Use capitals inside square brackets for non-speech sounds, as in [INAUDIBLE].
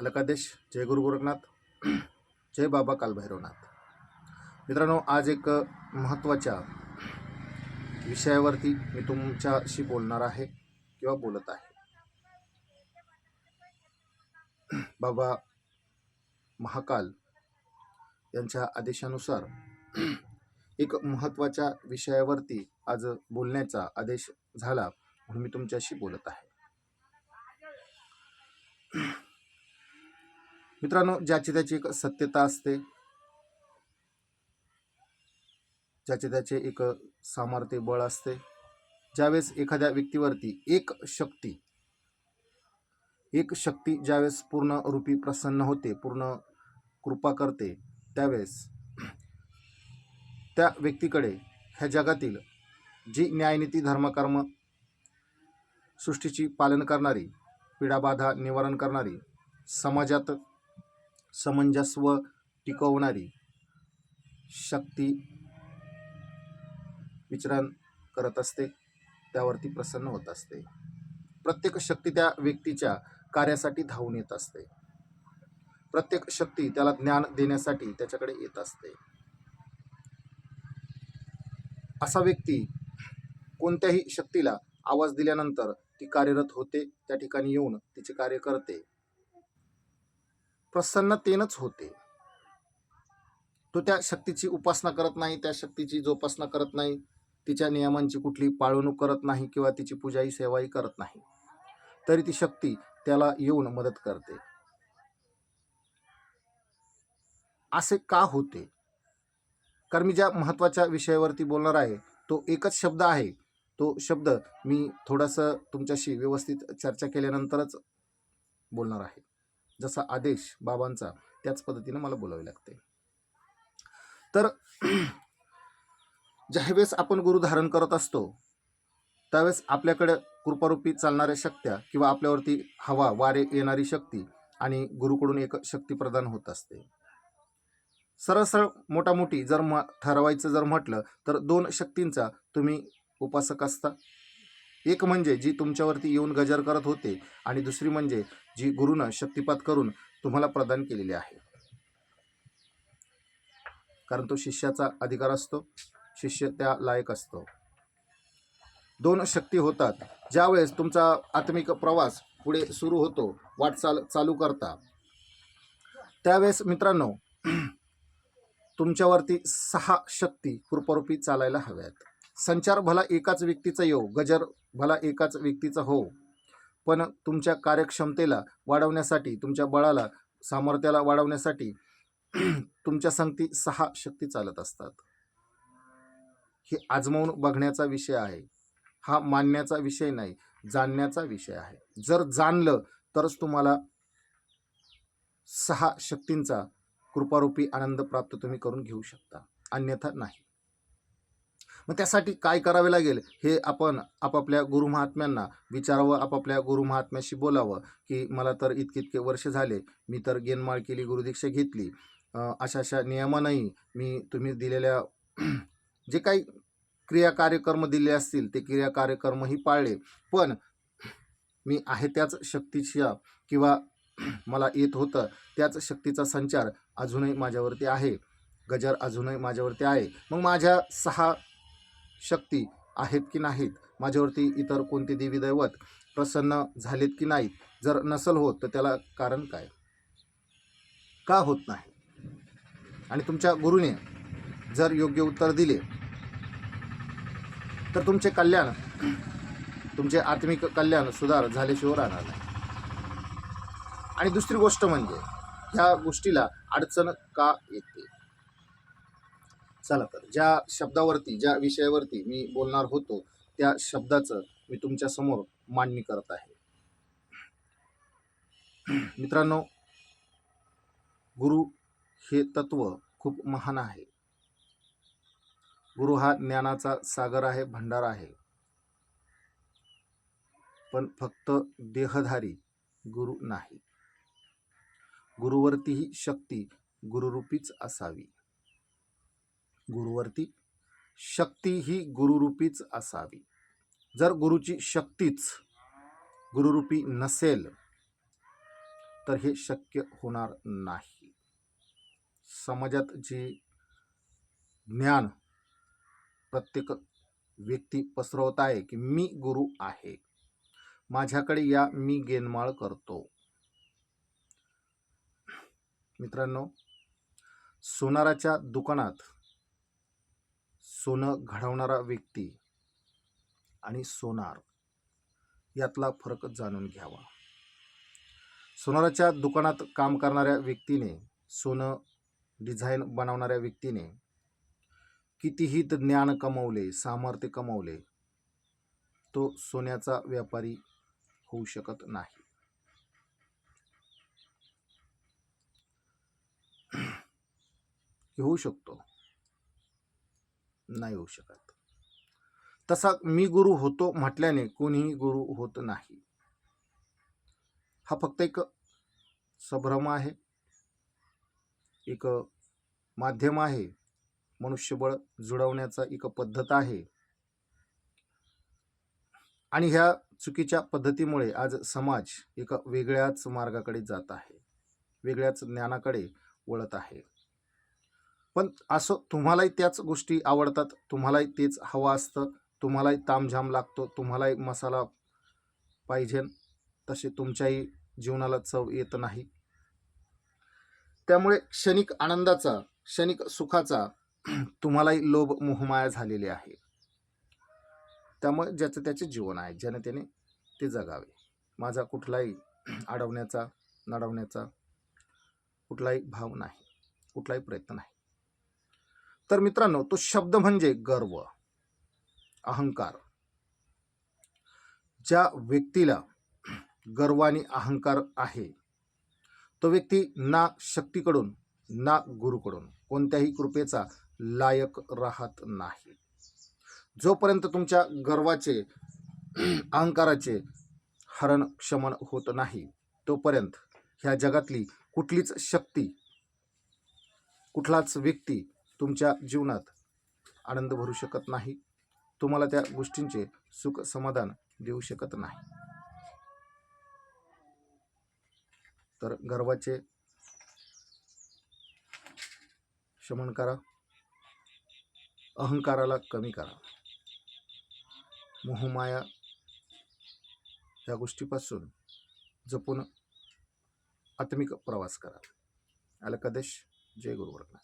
अलकादेश जय गुरु गोरखनाथ [CLEARS THROAT] जय बाबा कालभैरवनाथ. मित्रांनो आज एक महत्त्वाच्या विषयावरती मी तुमच्याशी बोलणार आहे किंवा बोलत आहे. [CLEARS THROAT] बाबा महाकाल यांच्या आदेशानुसार [CLEARS THROAT] एक महत्त्वाच्या विषयावरती आज बोलण्याचा आदेश झाला म्हणून मी तुमच्याशी बोलत आहे. मित्रांनो ज्याची त्याची एक सत्यता असते ज्याचे त्याचे एक सामर्थ्य बळ असते ज्यावेळेस एखाद्या व्यक्तीवरती एक शक्ती एक शक्ती ज्यावेळेस पूर्ण रूपी प्रसन्न होते पूर्ण कृपा करते त्यावेळेस त्या व्यक्तीकडे ह्या जगातील जी न्यायनीती धर्मकर्म सृष्टीची पालन करणारी पीडाबाधा निवारण करणारी समाजात समंजस्व टिकवणारी शक्ती विचरण करत असते त्यावरती प्रसन्न होत असते. प्रत्येक शक्ती त्या व्यक्तीच्या कार्यासाठी धावून येत असते. प्रत्येक शक्ती त्याला ज्ञान देण्यासाठी त्याच्याकडे येत असते. असा व्यक्ती कोणत्याही शक्तीला आवाज दिल्यानंतर ती कार्यरत होते त्या ठिकाणी येऊन तिचे कार्य करते. प्रसन्नतेनंच होते. तो त्या शक्तीची उपासना करत नाही त्या शक्तीची जोपासना करत नाही तिच्या नियमांची कुठली पाळवणूक करत नाही किंवा तिची पूजाही सेवाही करत नाही. तरी ती शक्ती त्याला येऊन मदत करते. असे का होते? कारण मी ज्या महत्त्वाच्या विषयावरती बोलणार आहे तो एकच शब्द आहे. तो शब्द मी थोडासा तुमच्याशी व्यवस्थित चर्चा केल्यानंतरच बोलणार आहे. जसा आदेश बाबांचा त्याच पद्धतीनं मला बोलावे लागते. तर ज्यावेळेस आपण गुरु धारण करत असतो त्यावेळेस आपल्याकडे कृपारूपी चालणाऱ्या शक्त्या किंवा आपल्यावरती हवा वारे येणारी शक्ती आणि गुरुकडून एक शक्ती प्रदान होत असते. सरळ सरळ मोठामोठी जर म ठरवायचं जर म्हटलं तर दोन शक्तींचा तुम्ही उपासक असता. एक म्हणजे जी तुमच्यावरती येऊन गजर करत होते आणि दुसरी म्हणजे जी गुरुनं शक्तिपात करून तुम्हाला प्रदान केलेली आहे. कारण तो शिष्याचा अधिकार असतो शिष्य त्या लायक असतो. दोन शक्ती होतात. ज्यावेळेस तुमचा आत्मिक प्रवास पुढे सुरू होतो वाटचाल चालू करता त्यावेळेस मित्रांनो तुमच्यावरती सहा शक्ती कृपारूपी चालायला हव्यात. संचार भला एकाच व्यक्तीचा येऊ गजर भला एकाच व्यक्तीचा हो पण तुमच्या कार्यक्षमतेला वाढवण्यासाठी तुमच्या बळाला सामर्थ्याला वाढवण्यासाठी [CLEARS THROAT] तुमच्या संगती सहा शक्ती चालत असतात. हे आजमावून बघण्याचा विषय आहे. हा मानण्याचा विषय नाही जाणण्याचा विषय आहे. जर जाणलं तरच तुम्हाला सहा शक्तींचा कृपारूपी आनंद प्राप्त तुम्ही करून घेऊ शकता. अन्यथा नाही. मग त्यासाठी काय करावे लागेल? हे आपण आपापल्या गुरुमहात्म्यांना विचारावं आपापल्या गुरुमहात्म्याशी बोलावं की मला तर इतके इतके वर्ष झाले मी तर गेनमाळ केली गुरुदीक्षा घेतली. अशा अशा नियमानंही मी तुम्ही दिलेल्या [CLEARS THROAT] जे काही क्रिया कार्यक्रम दिले असतील ते क्रिया कार्यक्रमही पाळले. पण मी आहे त्याच शक्तीच्या किंवा [CLEARS THROAT] मला येत होतं त्याच शक्तीचा संचार अजूनही माझ्यावरती आहे. गजर अजूनही माझ्यावरती आहे. मग माझ्या सहा शक्ती आहेत की नाहीत? माझ्यावरती इतर कोणते देवी दैवत प्रसन्न झालेत की नाहीत? जर नसल होत तर त्याला कारण काय? का होत नाही? आणि तुमच्या गुरुने जर योग्य उत्तर दिले तर तुमचे कल्याण तुमचे आत्मिक कल्याण सुधार झाल्याशिवाय राहणार नाही. आणि दुसरी गोष्ट म्हणजे ह्या गोष्टीला अडचण का येते? चला तर ज्या शब्दावरती ज्या विषयावरती मी बोलणार होतो त्या शब्दाचं मी तुमच्यासमोर मांडणी करत आहे. मित्रांनो गुरु हे तत्व खूप महान आहे. गुरु हा ज्ञानाचा सागर आहे भंडार आहे. पण फक्त देहधारी गुरु नाही. गुरुवरती ही शक्ती गुरुरूपीच असावी. गुरुवरती शक्ती ही गुरुरूपीच असावी. जर गुरुची शक्तीच गुरुरूपी नसेल तर हे शक्य होणार नाही. समाजात जी ज्ञान प्रत्येक व्यक्ती पसरवत आहे की मी गुरु आहे माझ्याकडे या मी गेनमाळ करतो. मित्रांनो सोनाराच्या दुकानात सोनं घडवणारा व्यक्ती आणि सोनार यातला फरक जाणून घ्यावा. सोनाराच्या दुकानात काम करणाऱ्या व्यक्तीने सोनं डिझाईन बनवणाऱ्या व्यक्तीने कितीही ज्ञान कमवले सामर्थ्य कमवले तो सोन्याचा व्यापारी होऊ शकत नाही. [CLEARS THROAT] होऊ शकतो. नाही होऊ शकत. तसा मी गुरु होतो म्हटल्याने कोणीही गुरु होत नाही. हा फक्त एक संभ्रम आहे. एक माध्यम आहे. मनुष्यबळ जुळवण्याचा एक पद्धत आहे. आणि ह्या चुकीच्या पद्धतीमुळे आज समाज एका वेगळ्याच मार्गाकडे जात आहे. वेगळ्याच ज्ञानाकडे वळत आहे. पण असं तुम्हालाही त्याच गोष्टी आवडतात. तुम्हालाही तेच हवं असतं. तुम्हालाही तामझाम लागतो. तुम्हालाही मसाला पाहिजे. तसे तुमच्याही जीवनाला चव येत नाही. त्यामुळे क्षणिक आनंदाचा क्षणिक सुखाचा [CLEARS THROAT] तुम्हालाही लोभ मोहमाया झालेली आहे. त्यामुळे ज्याचं त्याचे जीवन आहे ज्याने त्याने ते जगावे. माझा कुठलाही [CLEARS THROAT] अडवण्याचा नडवण्याचा कुठलाही भाव नाही. कुठलाही प्रयत्न नाही. तर मित्रांनो तो शब्द म्हणजे गर्व अहंकार. ज्या व्यक्तीला गर्व आणि अहंकार आहे तो व्यक्ती ना शक्तीकडून ना गुरुकडून कोणत्याही कृपेचा लायक राहत नाही. जोपर्यंत तुमच्या गर्वाचे अहंकाराचे हरण क्षमन होत नाही तोपर्यंत ह्या जगातली कुठलीच शक्ती कुठलाच व्यक्ती तुमच्या जीवनात आनंद भरू शकत नाही. तुम्हाला त्या गोष्टींचे सुख समाधान देऊ शकत नाही. तर गर्वाचे शमन करा. अहंकाराला कमी करा. मोहमाया या गोष्टीपासून जपून आत्मिक प्रवास करा. अलकादेश. जय गुरुवर्ग